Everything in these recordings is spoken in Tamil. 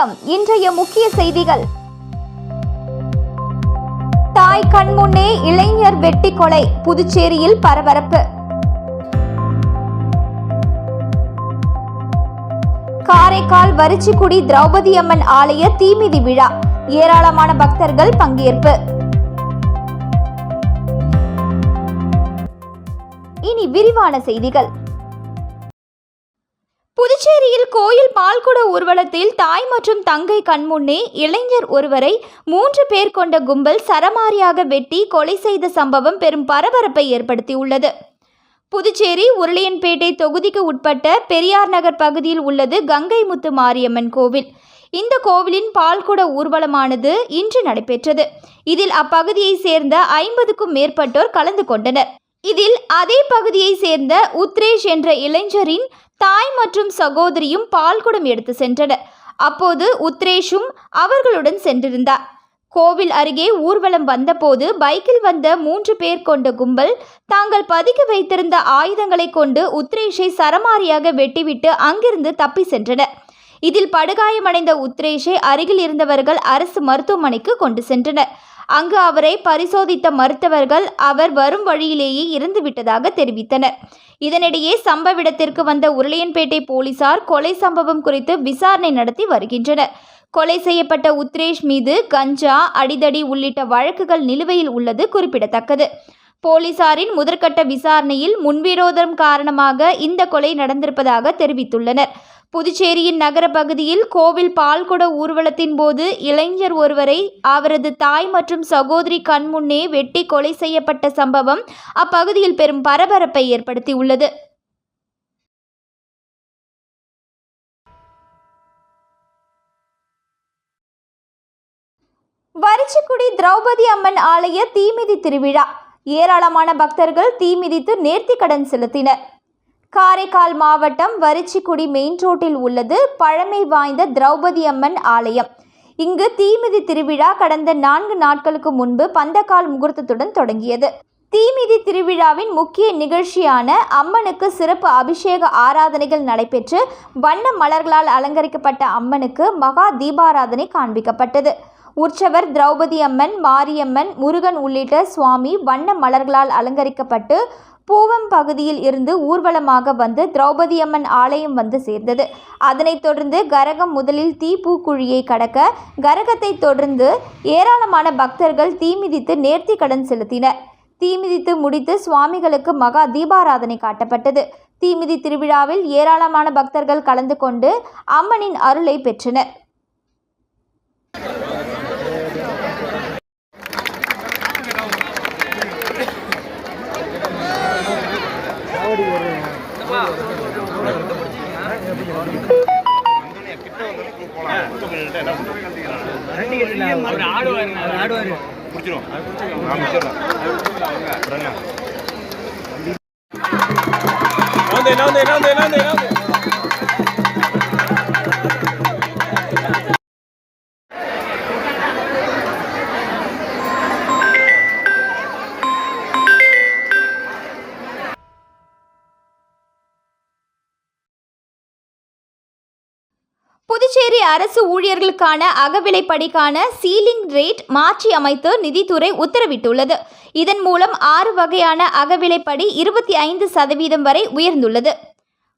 வணக்கம். இன்றைய முக்கிய செய்திகள். தாய் கண்முன்னே இளைஞர் வெட்டி கொலை புதுச்சேரியில் பரபரப்பு. காரைக்கால் வரிச்சிக்குடி திரௌபதி அம்மன் ஆலய தீமிதி விழா ஏராளமான பக்தர்கள் பங்கேற்பு. இனி விரிவான செய்திகள். புதுச்சேரியில் கோயில் பால்குட ஊர்வலத்தில் தாய் மற்றும் தங்கை கண்முன்னே இளைஞர் ஒருவரை மூன்று பேர் கொண்ட கும்பல் சரமாரியாக வெட்டி கொலை செய்த சம்பவம் பெரும் பரபரப்பை ஏற்படுத்தியுள்ளது. புதுச்சேரி உருளையன்பேட்டை தொகுதிக்கு உட்பட்ட பெரியார் நகர் பகுதியில் உள்ளது கங்கை முத்து மாரியம்மன் கோவில். இந்த கோவிலின் பால்குட ஊர்வலமானது இன்று நடைபெற்றது. இதில் அப்பகுதியை சேர்ந்த ஐம்பதுக்கும் மேற்பட்டோர் கலந்து கொண்டனர். இதில் அதே பகுதியை சேர்ந்த உத்ரேஷ் என்ற இளைஞரின் தாய் மற்றும் சகோதரியும் பால்குடம் எடுத்து சென்றனர். அப்போது உத்ரேஷும் அவர்களுடன் சென்றிருந்தார். கோவில் அருகே ஊர்வலம் வந்தபோது பைக்கில் வந்த மூன்று பேர் கொண்ட கும்பல் தாங்கள் பதுக்கி வைத்திருந்த ஆயுதங்களை கொண்டு உத்ரேஷை சரமாரியாக வெட்டிவிட்டு அங்கிருந்து தப்பி சென்றனர். இதில் படுகாயமடைந்த உத்ரேஷை அருகில் இருந்தவர்கள் அரசு மருத்துவமனைக்கு கொண்டு சென்றனர். அங்கு அவரை பரிசோதித்த மருத்துவர்கள் அவர் வரும் வழியிலேயே இறந்துவிட்டதாக தெரிவித்தனர். இதனிடையே சம்பவ இடத்திற்கு வந்த உருளையன்பேட்டை போலீசார் கொலை சம்பவம் குறித்து விசாரணை நடத்தி வருகின்றனர். கொலை செய்யப்பட்ட உத்ரேஷ் மீது கஞ்சா அடிதடி உள்ளிட்ட வழக்குகள் நிலுவையில் உள்ளது குறிப்பிடத்தக்கது. போலீசாரின் முதற்கட்ட விசாரணையில் முன்விரோதம் காரணமாக இந்த கொலை நடந்திருப்பதாக தெரிவித்துள்ளனர். புதுச்சேரியின் நகர பகுதியில் கோவில் பால்குட ஊர்வலத்தின் போது இளைஞர் ஒருவரை அவரது தாய் மற்றும் சகோதரி கண்முன்னே வெட்டி கொலை செய்யப்பட்ட சம்பவம் அப்பகுதியில் பெரும் பரபரப்பை ஏற்படுத்தியுள்ளது. வரிச்சிக்குடி திரௌபதி அம்மன் ஆலய தீமிதி திருவிழா. ஏராளமான பக்தர்கள் தீமிதித்து நேர்த்திக்கடன் செலுத்தினர். காரைக்கால் மாவட்டம் வரிச்சிக்குடி மெயின் ரோட்டில் உள்ளது பழமை வாய்ந்த திரௌபதி அம்மன் ஆலயம். இங்கு தீமிதி திருவிழா கடந்த நான்கு நாட்களுக்கு முன்பு பந்தக்கால் முகூர்த்தத்துடன் தொடங்கியது. தீமிதி திருவிழாவின் முக்கிய நிகழ்ச்சியான அம்மனுக்கு சிறப்பு அபிஷேக ஆராதனைகள் நடைபெற்று வண்ண மலர்களால் அலங்கரிக்கப்பட்ட அம்மனுக்கு மகா தீபாராதனை காண்பிக்கப்பட்டது. உற்சவர் திரௌபதி அம்மன் மாரியம்மன் முருகன் உள்ளிட்ட சுவாமி வண்ண மலர்களால் அலங்கரிக்கப்பட்டு பூவம் பகுதியில் இருந்து ஊர்வலமாக வந்து திரௌபதி அம்மன் ஆலயம் வந்து சேர்ந்தது. அதனைத் தொடர்ந்து கரகம் முதலில் தீப்பூக்குழியை கடக்க கரகத்தை தொடர்ந்து ஏராளமான பக்தர்கள் தீமிதித்து நேர்த்தி கடன் செலுத்தினர். தீமிதித்து முடித்து சுவாமிகளுக்கு மகா தீபாராதனை காட்டப்பட்டது. தீமிதி திருவிழாவில் ஏராளமான பக்தர்கள் கலந்து கொண்டு அம்மனின் அருளை பெற்றனர். என்ன ஆடுவாரு அவர் ஆடுவாரு முடிச்சிடும் நான் முடிச்சிடலாம் நவுந்து அரசு ஊழியர்களுக்கான அகவிலைப்படிக்கான சீலிங் ரேட் மாற்றி அமைத்து நிதித்துறை உத்தரவிட்டுள்ளது. இதன் மூலம் ஆறு வகையான அகவிலைப்படி இருபத்தி ஐந்து சதவீதம் வரை உயர்ந்துள்ளது.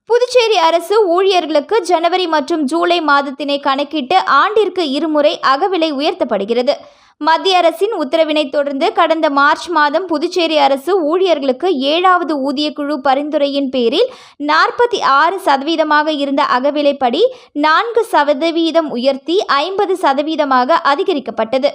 புதுச்சேரி அரசு ஊழியர்களுக்கு ஜனவரி மற்றும் ஜூலை மாதத்தினை கணக்கிட்டு ஆண்டிற்கு இருமுறை அகவிலை உயர்த்தப்படுகிறது. மத்திய அரசின் உத்தரவினைத் தொடர்ந்து கடந்த மார்ச் மாதம் புதுச்சேரி அரசு ஊழியர்களுக்கு ஏழாவது ஊதியக்குழு பரிந்துரையின் பேரில் நாற்பத்தி ஆறு சதவீதமாக இருந்த அகவிலைப்படி நான்கு சதவீதம் உயர்த்தி ஐம்பது சதவீதமாக அதிகரிக்கப்பட்டது.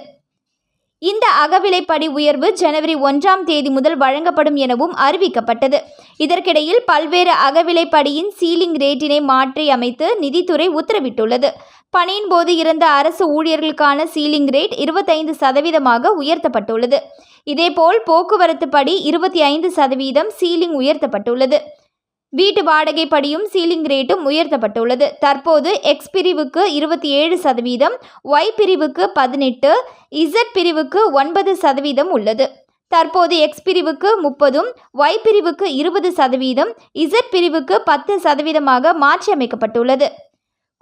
இந்த அகவிலைப்படி உயர்வு ஜனவரி ஒன்றாம் தேதி முதல் வழங்கப்படும் எனவும் அறிவிக்கப்பட்டது. இதற்கிடையில் பல்வேறு அகவிலைப்படியின் சீலிங் ரேட்டினை மாற்றி அமைத்து நிதித்துறை உத்தரவிட்டுள்ளது. பணியின் போது இருந்த அரசு ஊழியர்களுக்கான சீலிங் ரேட் இருபத்தைந்து சதவீதமாக உயர்த்தப்பட்டுள்ளது. இதேபோல் போக்குவரத்து படி இருபத்தி ஐந்து சதவீதம் சீலிங் உயர்த்தப்பட்டுள்ளது. வீட்டு வாடகை படியும் சீலிங் ரேட்டும் உயர்த்தப்பட்டுள்ளது. தற்போது எக்ஸ் பிரிவுக்கு இருபத்தி ஏழு சதவீதம் ஒய் பிரிவுக்கு பதினெட்டு இசட் பிரிவுக்கு ஒன்பது சதவீதம் உள்ளது. தற்போது எக்ஸ் பிரிவுக்கு முப்பதும் ஒய் பிரிவுக்கு இருபது சதவீதம் இசட் பிரிவுக்கு பத்து சதவீதமாக மாற்றியமைக்கப்பட்டுள்ளது.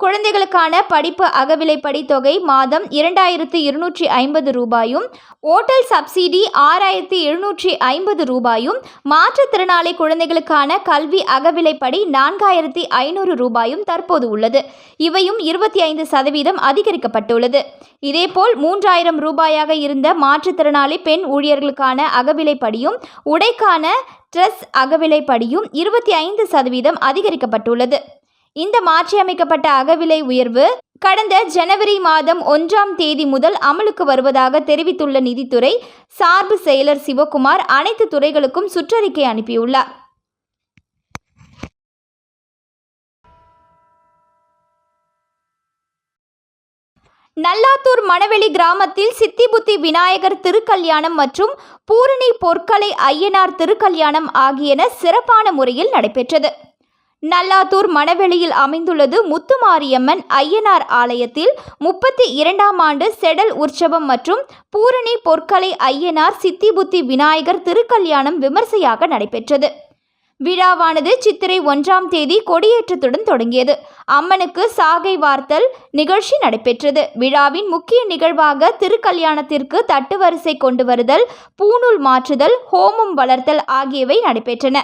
குழந்தைகளுக்கான படிப்பு அகவிலைப்படி தொகை மாதம் இரண்டாயிரத்து இருநூற்றி ஐம்பது ரூபாயும் ஓட்டல் சப்சிடி ஆறாயிரத்தி எழுநூற்றி ஐம்பது ரூபாயும் மாற்றுத்திறனாளி குழந்தைகளுக்கான கல்வி அகவிலைப்படி நான்காயிரத்தி ஐநூறு ரூபாயும் தற்போது உள்ளது. இவையும் இருபத்தி ஐந்து சதவீதம் அதிகரிக்கப்பட்டுள்ளது. இதேபோல் மூன்றாயிரம் ரூபாயாக இருந்த மாற்றுத்திறனாளி பெண் ஊழியர்களுக்கான அகவிலைப்படியும் உடைக்கான ட்ரெஸ் அகவிலைப்படியும் இருபத்தி ஐந்து சதவீதம் அதிகரிக்கப்பட்டுள்ளது. இந்த மாற்றியமைக்கப்பட்ட அகவிலை உயர்வு கடந்த ஜனவரி மாதம் ஒன்றாம் தேதி முதல் அமலுக்கு வருவதாக தெரிவித்துள்ள நிதித்துறை சார்பு செயலர் சிவகுமார் அனைத்து துறைகளுக்கும் சுற்றறிக்கை அனுப்பியுள்ளார். நல்லாத்தூர் மணவெளி கிராமத்தில் சித்திபுத்தி விநாயகர் திருக்கல்யாணம் மற்றும் பூரணி பொற்கலை ஐயனார் திருக்கல்யாணம் ஆகியன சிறப்பான முறையில் நடைபெற்றது. நல்லாத்தூர் மணவெளியில் அமைந்துள்ளது முத்துமாரியம்மன் ஐயனார் ஆலயத்தில் முப்பத்தி இரண்டாம் ஆண்டு செடல் உற்சவம் மற்றும் பூரணி பொற்கலை ஐயனார் சித்திபுத்தி விநாயகர் திருக்கல்யாணம் விமர்சையாக நடைபெற்றது. விழாவானது சித்திரை ஒன்றாம் தேதி கொடியேற்றத்துடன் தொடங்கியது. அம்மனுக்கு சாகை வார்த்தல் நிகழ்ச்சி நடைபெற்றது. விழாவின் முக்கிய நிகழ்வாக திருக்கல்யாணத்திற்கு தட்டு வரிசை கொண்டு வருதல் பூணூல் மாற்றுதல் ஹோமம் வளர்த்தல் ஆகியவை நடைபெற்றன.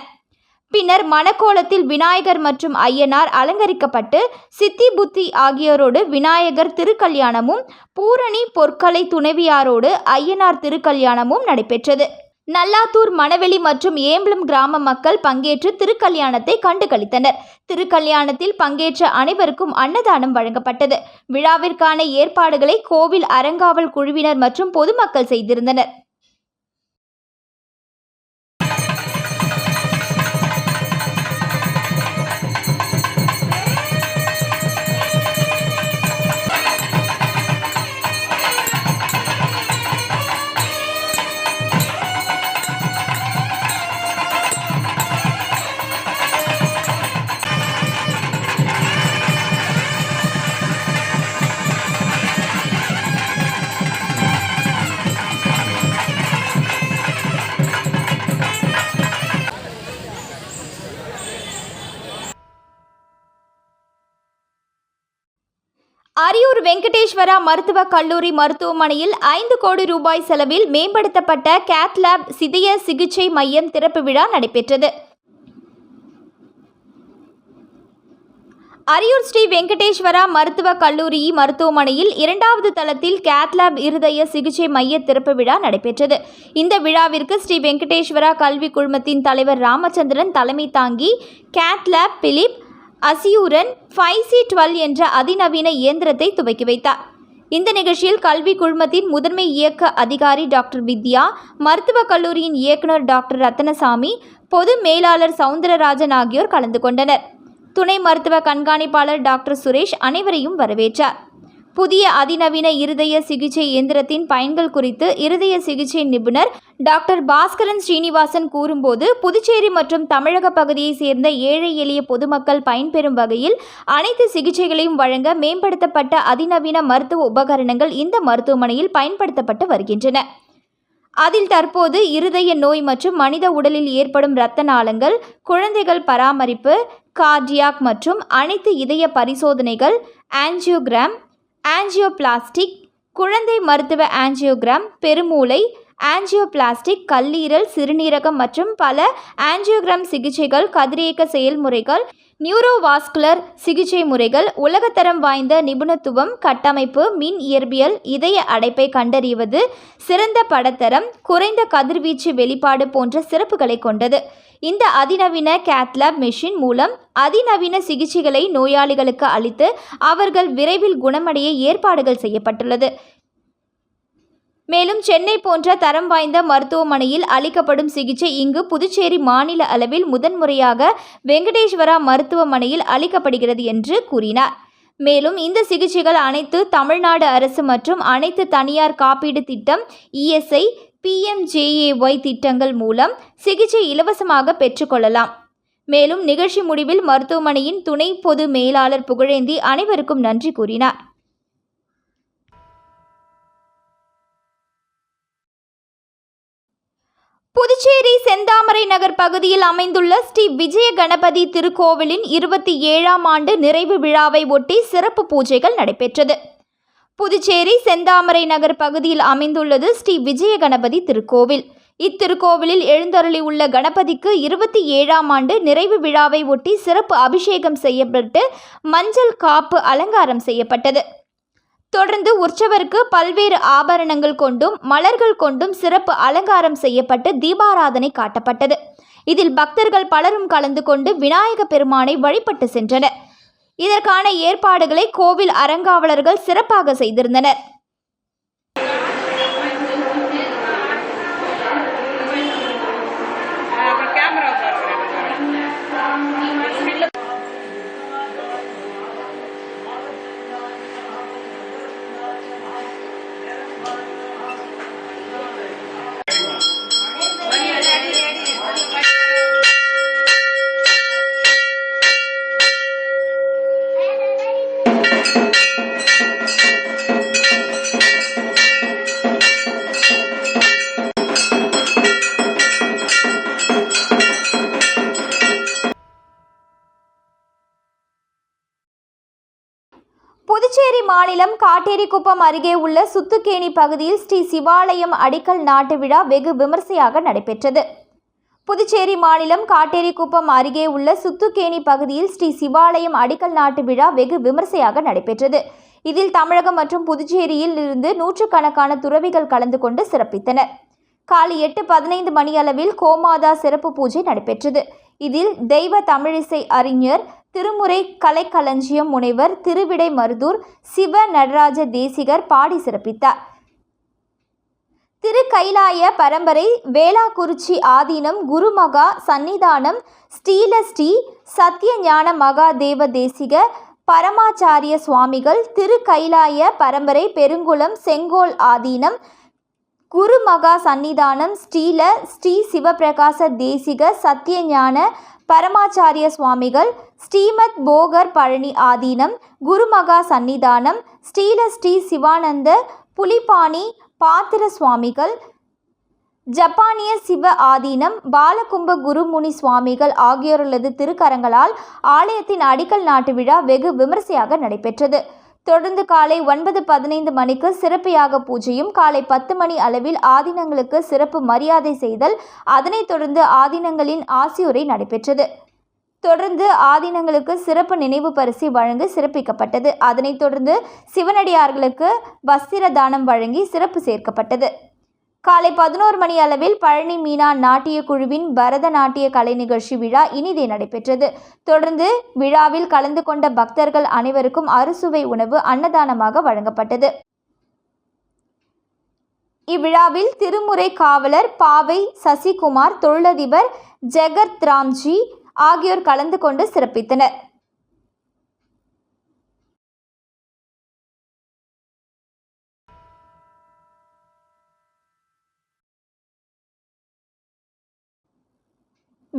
பின்னர் மணக்கோலத்தில் விநாயகர் மற்றும் ஐயனார் அலங்கரிக்கப்பட்டு சித்தி புத்தி ஆகியோரோடு விநாயகர் திருக்கல்யாணமும் பூரணி பொற்கலை துணைவியாரோடு ஐயனார் திருக்கல்யாணமும் நடைபெற்றது. நல்லாத்தூர் மணவெளி மற்றும் ஏம்பலம் கிராம மக்கள் பங்கேற்று திருக்கல்யாணத்தை கண்டுகளித்தனர். திருக்கல்யாணத்தில் பங்கேற்ற அனைவருக்கும் அன்னதானம் வழங்கப்பட்டது. விழாவிற்கான ஏற்பாடுகளை கோவில் அறங்காவல் குழுவினர் மற்றும் பொதுமக்கள் செய்திருந்தனர். வெங்கடேஸ்வரா மருத்துவக் கல்லூரி மருத்துவமனையில் ஐந்து கோடி ரூபாய் செலவில் மேம்படுத்தப்பட்ட கேத்லாப் சிதைய சிகிச்சை மையம் திறப்பு விழா நடைபெற்றது. அரியூர் ஸ்ரீ வெங்கடேஸ்வரா மருத்துவக் கல்லூரி மருத்துவமனையில் இரண்டாவது தளத்தில் கேத்லாப் இருதய சிகிச்சை மைய திறப்பு விழா நடைபெற்றது. இந்த விழாவிற்கு ஸ்ரீ வெங்கடேஸ்வரா கல்வி குழுமத்தின் தலைவர் ராமச்சந்திரன் தலைமை தாங்கி cath lab Philips Azurion five C twelve என்ற அதிநவீன இயந்திரத்தை துவக்கி வைத்தார். இந்த நிகழ்ச்சியில் கல்வி குழுமத்தின் முதன்மை இயக்க அதிகாரி டாக்டர் வித்யா மருத்துவக் கல்லூரியின் இயக்குனர் டாக்டர் ரத்தனசாமி பொது மேலாளர் சவுந்தரராஜன் ஆகியோர் கலந்து கொண்டனர். துணை மருத்துவ கண்காணிப்பாளர் டாக்டர் சுரேஷ் அனைவரையும் வரவேற்றார். புதிய அதிநவீன இருதய சிகிச்சை இயந்திரத்தின் பயன்கள் குறித்து இருதய சிகிச்சை நிபுணர் டாக்டர் பாஸ்கரன் ஸ்ரீனிவாசன் கூறும்போது புதுச்சேரி மற்றும் தமிழக பகுதியைச் சேர்ந்த ஏழை எளிய பொதுமக்கள் பயன்பெறும் வகையில் அனைத்து சிகிச்சைகளையும் வழங்க மேம்படுத்தப்பட்ட அதிநவீன மருத்துவ உபகரணங்கள் இந்த மருத்துவமனையில் பயன்படுத்தப்பட்டு வருகின்றன. அதில் தற்போது இருதய நோய் மற்றும் மனித உடலில் ஏற்படும் இரத்த நாளங்கள் குழந்தைகள் பராமரிப்பு கார்டியாக் மற்றும் அனைத்து இதய பரிசோதனைகள் ஆஞ்சியோகிராம் ஆஞ்சியோபிளாஸ்டிக் குழந்தை மருத்துவ ஆஞ்சியோகிராம் பெருமூளை ஆஞ்சியோபிளாஸ்டிக் கல்லீரல் சிறுநீரகம் மற்றும் பல ஆஞ்சியோகிராம் சிகிச்சைகள் கதிரியக்க செயல்முறைகள் நியூரோவாஸ்குலர் சிகிச்சை முறைகள் உலகத்தரம் வாய்ந்த நிபுணத்துவம் கட்டமைப்பு மின் இயற்பியல் இதய அடைப்பை கண்டறிவது சிறந்த படத்தரம் குறைந்த கதிர்வீச்சு வெளிப்பாடு போன்ற சிறப்புகளை கொண்டது. இந்த அதிநவீன கேத்லாப் மெஷின் மூலம் அதிநவீன சிகிச்சைகளை நோயாளிகளுக்கு அளித்து அவர்கள் விரைவில் குணமடைய ஏற்பாடுகள் செய்யப்பட்டுள்ளது. மேலும் சென்னை போன்ற தரம் வாய்ந்த மருத்துவமனையில் அளிக்கப்படும் சிகிச்சை இங்கு புதுச்சேரி மாநில அளவில் முதன்முறையாக வெங்கடேஸ்வரா மருத்துவமனையில் அளிக்கப்படுகிறது என்று கூறினார். மேலும் இந்த சிகிச்சைகள் அனைத்து தமிழ்நாடு அரசு மற்றும் அனைத்து தனியார் காப்பீடு திட்டம் இஎஸ்ஐ பிஎம்ஜேஏஒய் திட்டங்கள் மூலம் சிகிச்சை இலவசமாக பெற்றுக்கொள்ளலாம். மேலும் நிகழ்ச்சி முடிவில் மருத்துவமனையின் துணை பொது மேலாளர் புகழேந்தி அனைவருக்கும் நன்றி கூறினார். புதுச்சேரி செந்தாமரை நகர் பகுதியில் அமைந்துள்ள ஸ்ரீ விஜய கணபதி திருக்கோவிலின் இருபத்தி ஏழாம் ஆண்டு நிறைவு விழாவை ஒட்டி சிறப்பு பூஜைகள் நடைபெற்றது. புதுச்சேரி செந்தாமரை நகர் பகுதியில் அமைந்துள்ளது ஸ்ரீ விஜய கணபதி திருக்கோவில். இத்திருக்கோவிலில் எழுந்தருளி உள்ள கணபதிக்கு இருபத்தி ஏழாம் ஆண்டு நிறைவு விழாவை ஒட்டி சிறப்பு அபிஷேகம் செய்யப்பட்டு மஞ்சள் காப்பு அலங்காரம் செய்யப்பட்டது. தொடர்ந்து உற்சவருக்கு பல்வேறு ஆபரணங்கள் கொண்டும் மலர்கள் கொண்டும் சிறப்பு அலங்காரம் செய்யப்பட்டு தீபாராதனை காட்டப்பட்டது. இதில் பக்தர்கள் பலரும் கலந்து கொண்டு விநாயக பெருமானை வழிபட்டு சென்றனர். இதற்கான ஏற்பாடுகளை கோவில் அறங்காவலர்கள் சிறப்பாக செய்திருந்தனர். மாநிலம் காட்டேரிக்குப்பம் அருகே உள்ள சுத்துக்கேணி பகுதியில் ஸ்ரீ சிவாலயம் அடிக்கல் நாட்டு விழா வெகு விமர்சையாக நடைபெற்றது. புதுச்சேரி மாநிலம் காட்டேரிக்குப்பம் அருகே உள்ள சுத்துக்கேணி பகுதியில் ஸ்ரீ சிவாலயம் அடிக்கல் நாட்டு விழா வெகு விமர்சையாக நடைபெற்றது. இதில் தமிழகம் மற்றும் புதுச்சேரியில் இருந்து நூற்றுக்கணக்கான துறவிகள் கலந்து கொண்டு சிறப்பித்தனர். காலை எட்டு பதினைந்து மணியளவில் கோமாதா சிறப்பு பூஜை நடைபெற்றது. இதில் தெய்வ தமிழிசை அறிஞர் திருமுறை கலைக்களஞ்சியம் முனைவர் திருவிடை மருதூர் சிவ நடராஜ தேசிகர் பாடி சிறப்பித்தார். திருக்கைலாய பரம்பரை வேளாக்குறிச்சி ஆதீனம் குருமகா சந்நிதானம் ஸ்ரீல ஸ்ரீ சத்யஞான மகாதேவ தேசிக பரமாச்சாரிய சுவாமிகள் திருக்கைலாய பரம்பரை பெருங்குளம் செங்கோல் ஆதீனம் குருமகா சந்நிதானம் ஸ்ரீல ஸ்ரீ சிவபிரகாச தேசிக சத்யஞான பரமாச்சாரிய சுவாமிகள் ஸ்ரீமத் போகர் பழனி ஆதீனம் குருமகா சந்நிதானம் ஸ்ரீல ஸ்ரீ சிவானந்த புலிபாணி பாத்திர சுவாமிகள் ஜப்பானிய சிவ ஆதீனம் பாலகும்ப குருமுனி சுவாமிகள் ஆகியோருள்ளது திருக்கரங்களால் ஆலயத்தின் அடிக்கல் நாட்டு விழா வெகு விமரிசையாக நடைபெற்றது. தொடர்ந்து காலை ஒன்பது பதினைந்து மணிக்கு சிறப்பு யாக பூஜையும் காலை பத்து மணி அளவில் ஆதீனங்களுக்கு சிறப்பு மரியாதை செய்தல் அதனைத் தொடர்ந்து ஆதீனங்களின் ஆசியுரை நடைபெற்றது. தொடர்ந்து ஆதீனங்களுக்கு சிறப்பு நினைவு பரிசு வழங்கி சிறப்பிக்கப்பட்டது. அதனைத் தொடர்ந்து சிவனடியார்களுக்கு வஸ்திர தானம் வழங்கி சிறப்பு சேர்க்கப்பட்டது. காலை பதினோரு மணி அளவில் பழனி மீனா நாட்டிய குழுவின் பரதநாட்டிய கலை நிகழ்ச்சி விழா இனிதே நடைபெற்றது. தொடர்ந்து விழாவில் கலந்து கொண்ட பக்தர்கள் அனைவருக்கும் அறுசுவை உணவு அன்னதானமாக வழங்கப்பட்டது. இவ்விழாவில் திருமுறை காவலர் பாவை சசிகுமார் தொழிலதிபர் ஜெகத் ராம்ஜி ஆகியோர் கலந்து கொண்டு சிறப்பித்தனர்.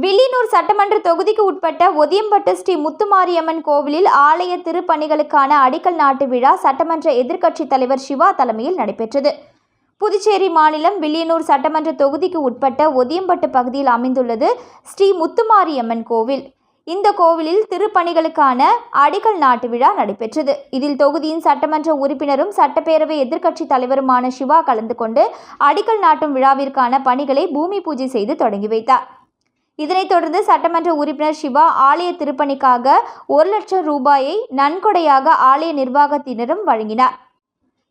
வில்லியனூர் சட்டமன்ற தொகுதிக்கு உட்பட்ட ஒதியம்பட்டு ஸ்ரீ முத்துமாரியம்மன் கோவிலில் ஆலய திருப்பணிகளுக்கான அடிக்கல் நாட்டு விழா சட்டமன்ற எதிர்க்கட்சித் தலைவர் சிவா தலைமையில் நடைபெற்றது. புதுச்சேரி மாநிலம் வில்லியனூர் சட்டமன்ற தொகுதிக்கு உட்பட்ட ஒதியம்பட்டு பகுதியில் அமைந்துள்ளது ஸ்ரீ முத்துமாரியம்மன் கோவில். இந்த கோவிலில் திருப்பணிகளுக்கான அடிக்கல் நாட்டு விழா நடைபெற்றது. இதில் தொகுதியின் சட்டமன்ற உறுப்பினரும் சட்டப்பேரவை எதிர்க்கட்சித் தலைவருமான சிவா கலந்து கொண்டு அடிக்கல் நாட்டும் விழாவிற்கான பணிகளை பூமி பூஜை செய்து தொடங்கி வைத்தார். இதனைத் தொடர்ந்து சட்டமன்ற உறுப்பினர் சிவா ஆலய திருப்பணிக்காக ஒரு லட்சம் ரூபாயை நன்கொடையாக ஆலய நிர்வாகத்தினரும் வழங்கினார்.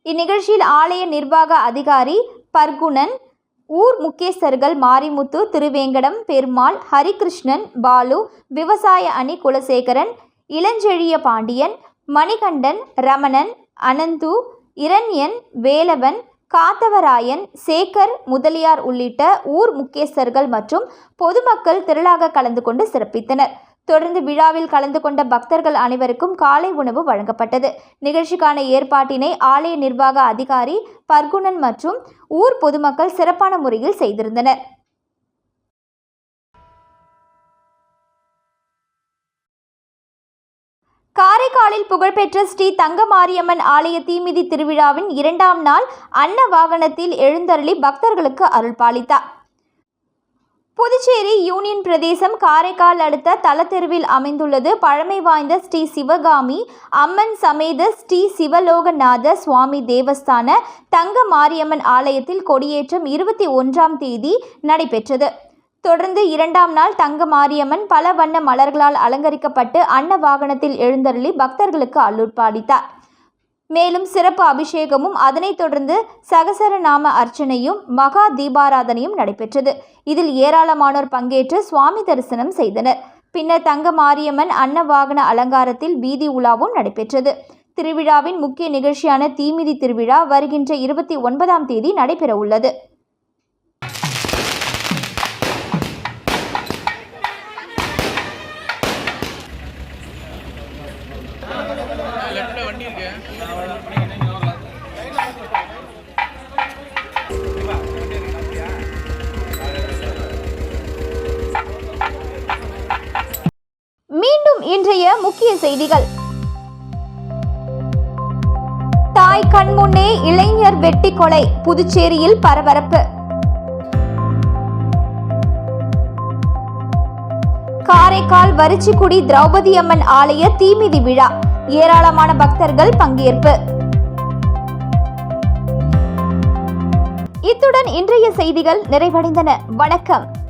இந்நிகழ்ச்சியில் ஆலய நிர்வாக அதிகாரி பர்குணன் ஊர் முக்கியஸ்தர்கள் மாரிமுத்து திருவேங்கடம் பெருமாள் ஹரிகிருஷ்ணன் பாலு விவசாய அணி குலசேகரன் இளஞ்செழிய பாண்டியன் மணிகண்டன் ரமணன் அனந்து இரண்யன் வேலவன் காத்தவராயன் சேகர் முதலியார் உள்ளிட்ட ஊர் முக்கியஸ்தர்கள் மற்றும் பொதுமக்கள் திரளாக கலந்து கொண்டு சிறப்பித்தனர். தொடர்ந்து விழாவில் கலந்து கொண்ட பக்தர்கள் அனைவருக்கும் காலை உணவு வழங்கப்பட்டது. நிகழ்ச்சிக்கான ஏற்பாட்டினை ஆலய நிர்வாக அதிகாரி பர்குணன் மற்றும் ஊர் பொதுமக்கள் சிறப்பான முறையில் செய்திருந்தனர். காரைக்காலில் புகழ்பெற்ற ஸ்ரீ தங்கமாரியம்மன் ஆலய தீமிதி திருவிழாவின் இரண்டாம் நாள் அன்ன வாகனத்தில் எழுந்தருளி பக்தர்களுக்கு அருள் பாலித்தார். புதுச்சேரி யூனியன் பிரதேசம் காரைக்கால் அடுத்த தலத்தெருவில் அமைந்துள்ளது பழமை வாய்ந்த ஸ்ரீ சிவகாமி அம்மன் சமேத ஸ்ரீ சிவலோகநாத சுவாமி தேவஸ்தான தங்க மாரியம்மன் ஆலயத்தில் கொடியேற்றம் இருபத்தி ஒன்றாம் தேதி நடைபெற்றது. தொடர்ந்து இரண்டாம் நாள் தங்க மாரியம்மன் பல வண்ண மலர்களால் அலங்கரிக்கப்பட்டு அன்ன வாகனத்தில் எழுந்தருளி பக்தர்களுக்கு அல்லுட்பாடித்தார் மேலும் சிறப்பு அபிஷேகமும் அதனைத் தொடர்ந்து சகசரநாம அர்ச்சனையும் மகா தீபாராதனையும் நடைபெற்றது. இதில் ஏராளமானோர் பங்கேற்று சுவாமி தரிசனம் செய்தனர். பின்னர் தங்க மாரியம்மன் அன்னவாகன அலங்காரத்தில் வீதி உலாவும் நடைபெற்றது. திருவிழாவின் முக்கிய நிகழ்ச்சியான தீமிதி திருவிழா வருகின்ற இருபத்தி ஒன்பதாம் தேதி நடைபெறவுள்ளது. இன்றைய முக்கிய செய்திகள். தாய் கண்முன்னே இளைஞர் வெட்டி கொலை. புதுச்சேரியில் பரபரப்பு. காரைக்கால் வரிச்சிக்குடி திரௌபதி அம்மன் ஆலய தீமிதி விழா. ஏராளமான பக்தர்கள் பங்கேற்பு. இத்துடன் இன்றைய செய்திகள் நிறைவடைந்தன. வணக்கம்.